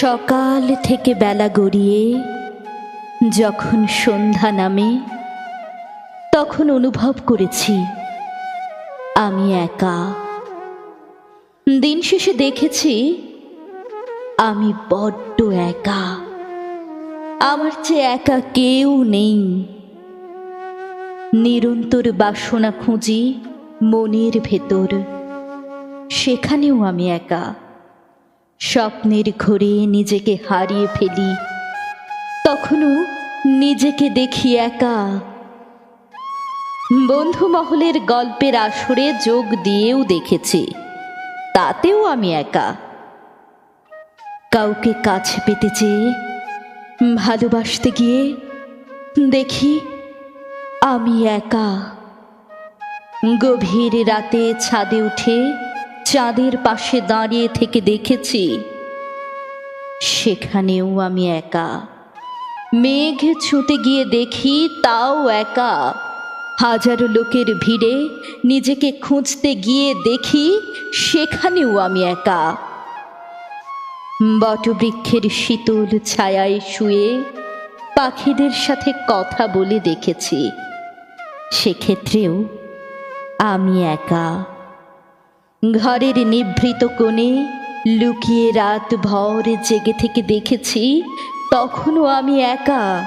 সকাল থেকে বেলা গড়িয়ে যখন সন্ধ্যা নামে, তখন অনুভব করেছি আমি একা। দিন শেষে দেখেছি আমি বড্ড একা। আমার চেয়ে একা কেউ নেই। নিরন্তর বাসনা খুঁজি মনের ভেতর, সেখানেও আমি একা। স্বপ্নের ঘরে নিজেকে হারিয়ে ফেলি। তখনও নিজেকে দেখি একা। বন্ধু মহলের গল্পের আসরে যোগ দিয়েও দেখেছি, তাতেও আমি একা। কাউকে কাছে পেতে চেয়ে, ভালোবাসতে গিয়ে দেখি আমি একা। গভীর রাতে ছাদে উঠে চাঁদের পাশে দাঁড়িয়ে থেকে দেখেছি, সেখানেও আমি একা। মেঘ ছুটে গিয়ে দেখি তাও একা। হাজারো লোকের ভিড়ে নিজেকে খুঁজতে গিয়ে দেখি, সেখানেও আমি একা। বটবৃক্ষের শীতল ছায়ায় শুয়ে পাখিদের সাথে কথা বলে দেখেছি, সেক্ষেত্রেও আমি একা। ঘরের নিভৃত কোণে লুকিয়ে রাত ভর জেগে থেকে দেখেছি, তখনও আমি একা।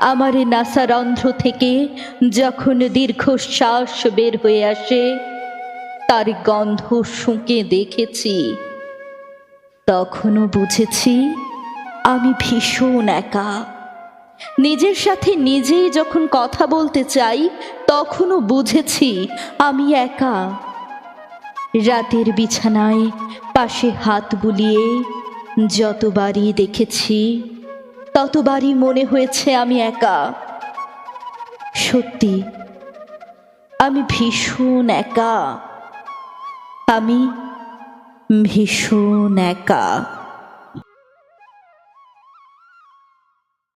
আমার নাসারন্ধ্র থেকে যখন দীর্ঘশ্বাস বের হয়ে আসে, তার গন্ধ শুঁকে দেখেছি। তখনও বুঝেছি, আমি ভীষণ একা। নিজের সাথে নিজেই যখন কথা বলতে চাই, তখনও বুঝেছি, আমি একা। রাতের বিছানায় পাশে হাত বুলিয়ে যতবারই দেখেছি, ততবারই মনে হয়েছে আমি একা। সত্যি, আমি ভীষণ একা। আমি ভীষণ একা।